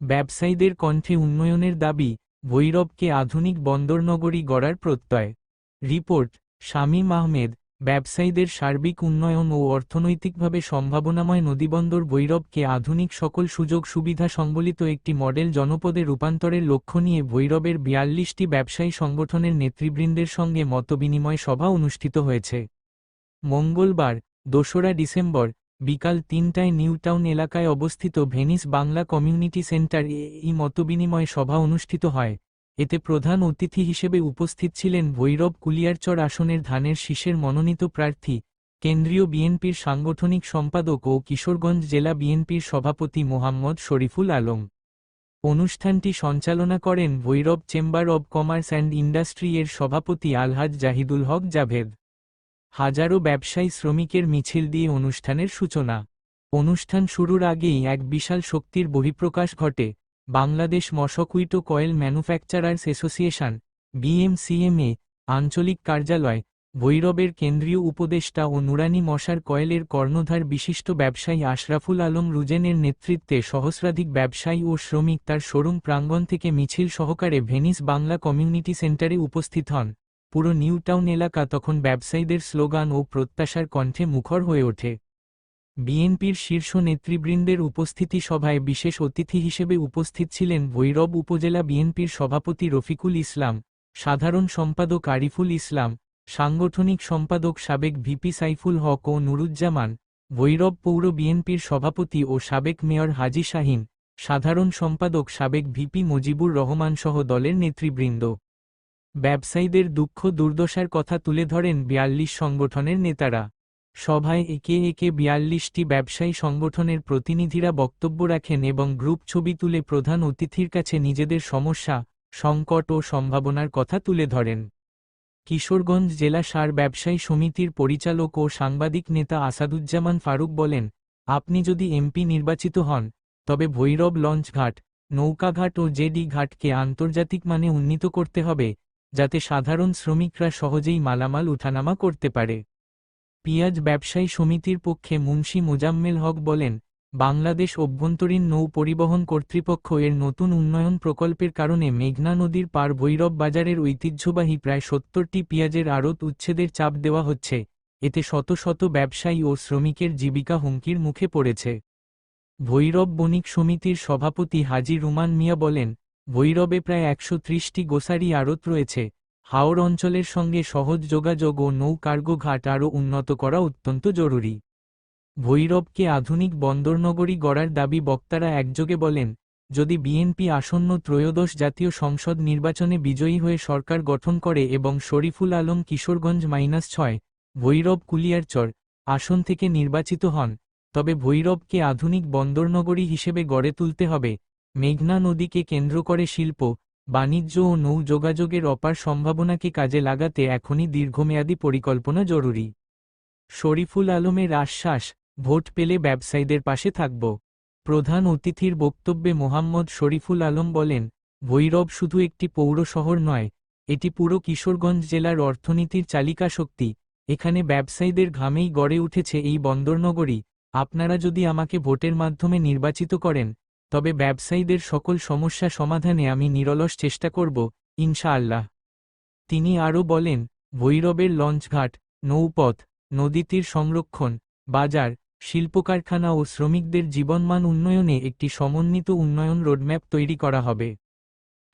ব্যবসায়ীদের কণ্ঠে উন্নয়নের দাবি, ভৈরবকে আধুনিক বন্দরনগরী গড়ার প্রত্যয়। রিপোর্ট, শামীম আহমেদ, ব্যবসায়ীদের সার্বিক উন্নয়ন ও অর্থনৈতিকভাবে সম্ভাবনাময় নদীবন্দর ভৈরবকে আধুনিক সকল সুযোগ সুবিধা সংবলিত একটি মডেল জনপদে রূপান্তরের লক্ষ্য নিয়ে ভৈরবের বিয়াল্লিশটি ব্যবসায়ী সংগঠনের নেতৃবৃন্দের সঙ্গে মতবিনিময় সভা অনুষ্ঠিত হয়েছে। মঙ্গলবার, দোসরা ডিসেম্বর বিকাল তিনটায় নিউটাউন এলাকায় অবস্থিত ভেনিস বাংলা কমিউনিটি সেন্টার এই মতবিনিময় সভা অনুষ্ঠিত হয়। এতে প্রধান অতিথি হিসেবে উপস্থিত ছিলেন ভৈরব কুলিয়ারচর আসনের ধানের শীষের মনোনীত প্রার্থী, কেন্দ্রীয় বিএনপির সাংগঠনিক সম্পাদক ও কিশোরগঞ্জ জেলা বিএনপির সভাপতি মোহাম্মদ শরীফুল আলম। অনুষ্ঠানটি সঞ্চালনা করেন Bhairab chamber of commerce and industry এর সভাপতি আলহাজ জাহিদুল হক জাভেদ। হাজারো ব্যবসায়ী শ্রমিকের মিছিল দিয়ে অনুষ্ঠানের সূচনা। অনুষ্ঠান শুরুর আগেই এক বিশাল শক্তির বহিঃপ্রকাশ ঘটে। Bangladesh mosquito coil manufacturers association, BMCMA, আঞ্চলিক কার্যালয়, ভৈরবের কেন্দ্রীয় উপদেষ্টা ও নুরানি মশার কয়েলের কর্ণধার বিশিষ্ট ব্যবসায়ী আশরাফুল আলম রুজেনের নেতৃত্বে সহস্রাধিক ব্যবসায়ী ও শ্রমিক তার শোরুম প্রাঙ্গণ থেকে মিছিল সহকারে ভেনিস বাংলা কমিউনিটি সেন্টারে উপস্থিত হন। পুরো নিউটাউন এলাকা তখন ব্যবসায়ীদের স্লোগান ও প্রত্যাশার কণ্ঠে মুখর হয়ে ওঠে। বিএনপির শীর্ষ নেতৃবৃন্দের উপস্থিতি সভায় বিশেষ অতিথি হিসেবে উপস্থিত ছিলেন ভৈরব উপজেলা বিএনপির সভাপতি রফিকুল ইসলাম, সাধারণ সম্পাদক আরিফুল ইসলাম, সাংগঠনিক সম্পাদক সাবেক ভিপি সাইফুল হক ও নুরুজ্জামান, ভৈরব পৌর বিএনপির সভাপতি ও সাবেক মেয়র হাজি শাহিন, সাধারণ সম্পাদক সাবেক ভিপি মুজিবুর রহমানসহ দলের নেতৃবৃন্দ। ব্যবসায়ীদের দুঃখ দুর্দশার কথা তুলে ধরেন বিয়াল্লিশ সংগঠনের নেতারা। সভায় একে একে বিয়াল্লিশটি ব্যবসায়ী সংগঠনের প্রতিনিধিরা বক্তব্য রাখেন এবং গ্রুপ ছবি তুলে প্রধান অতিথির কাছে নিজেদের সমস্যা, সংকট ও সম্ভাবনার কথা তুলে ধরেন। কিশোরগঞ্জ জেলা সার ব্যবসায়ী সমিতির পরিচালক ও সাংবাদিক নেতা আসাদুজ্জামান ফারুক বলেন, আপনি যদি এমপি নির্বাচিত হন, তবে ভৈরব লঞ্চঘাট, নৌকাঘাট ও জেডি ঘাটকে আন্তর্জাতিক মানে উন্নীত করতে হবে যাতে সাধারণ শ্রমিকরা সহজেই মালামাল উঠানামা করতে পারে। পিয়াজ ব্যবসায়ী সমিতির পক্ষে মুন্সি মোজাম্মেল হক বলেন, বাংলাদেশ অভ্যন্তরীণ নৌ পরিবহন কর্তৃপক্ষ এর নতুন উন্নয়ন প্রকল্পের কারণে মেঘনা নদীর পার ভৈরব বাজারের ঐতিহ্যবাহী প্রায় সত্তরটি পেঁয়াজের আড়ত উচ্ছেদের চাপ দেওয়া হচ্ছে। এতে শত শত ব্যবসায়ী ও শ্রমিকের জীবিকা হুমকির মুখে পড়েছে। ভৈরব বণিক সমিতির সভাপতি হাজি রুমান মিয়া বলেন ভৈরবে প্রায় একশো ত্রিশটি গোসারি আড়ত রয়েছে। হাওর অঞ্চলের সঙ্গে সহজ যোগাযোগ ও নৌ কার্গো ঘাট আরও উন্নত করা অত্যন্ত জরুরি। ভৈরবকে আধুনিক বন্দরনগরী গড়ার দাবি বক্তারা একযোগে বলেন, যদি বিএনপি আসন্ন ত্রয়োদশ জাতীয় সংসদ নির্বাচনে বিজয়ী হয়ে সরকার গঠন করে এবং শরীফুল আলম কিশোরগঞ্জ মাইনাস ছয়, ভৈরব কুলিয়ারচর আসন থেকে নির্বাচিত হন, তবে ভৈরবকে আধুনিক বন্দরনগরী হিসেবে গড়ে তুলতে হবে। মেঘনা নদীকে কেন্দ্র করে শিল্প, বাণিজ্য ও নৌ যোগাযোগের অপার সম্ভাবনাকে কাজে লাগাতে এখনই দীর্ঘমেয়াদী পরিকল্পনা জরুরি। শরীফুল আলমের আশ্বাস, ভোট পেলে ব্যবসায়ীদের পাশে থাকব। প্রধান অতিথির বক্তব্যে মোহাম্মদ শরীফুল আলম বলেন, ভৈরব শুধু একটি পৌর শহর নয়, এটি পুরো কিশোরগঞ্জ জেলার অর্থনীতির চালিকা শক্তি। এখানে ব্যবসায়ীদের ঘামেই গড়ে উঠেছে এই বন্দরনগরী। আপনারা যদি আমাকে ভোটের মাধ্যমে নির্বাচিত করেন তবে ব্যবসায়ীদের সকল সমস্যা সমাধানে আমি নিরলস চেষ্টা করব, ইনশাআল্লাহ। তিনি আরও বলেন, ভৈরবের লঞ্চঘাট, নৌপথ, নদীতীর সংরক্ষণ, বাজার, শিল্পকারখানা ও শ্রমিকদের জীবনমান উন্নয়নে একটি সমন্বিত উন্নয়ন রোডম্যাপ তৈরি করা হবে।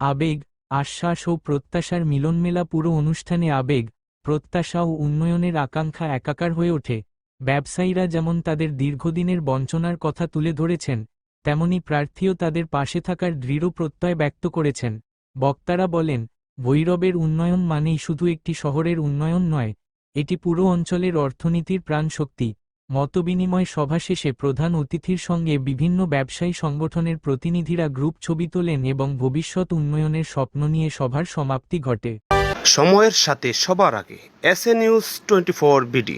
আবেগ, আশ্বাস ও প্রত্যাশার মিলনমেলা পুরো অনুষ্ঠানে আবেগ, প্রত্যাশা ও উন্নয়নের আকাঙ্ক্ষা একাকার হয়ে ওঠে। ব্যবসায়ীরা যেমন তাদের দীর্ঘদিনের বঞ্চনার কথা তুলে ধরেছেন তেমনি প্রার্থীও তাদের পাশে থাকার দৃঢ় প্রত্যয় ব্যক্ত করেছেন। বক্তারা বলেন, ভৈরবের উন্নয়ন মানেই শুধু একটি শহরের উন্নয়ন নয়, এটি পুরো অঞ্চলের অর্থনীতির প্রাণশক্তি। মতবিনিময় সভা শেষে প্রধান অতিথির সঙ্গে বিভিন্ন ব্যবসায়ী সংগঠনের প্রতিনিধিরা গ্রুপ ছবি তোলেন এবং ভবিষ্যৎ উন্নয়নের স্বপ্ন নিয়ে সভার সমাপ্তি ঘটে। সময়ের সাথে সবার আগে S A news twenty four BD.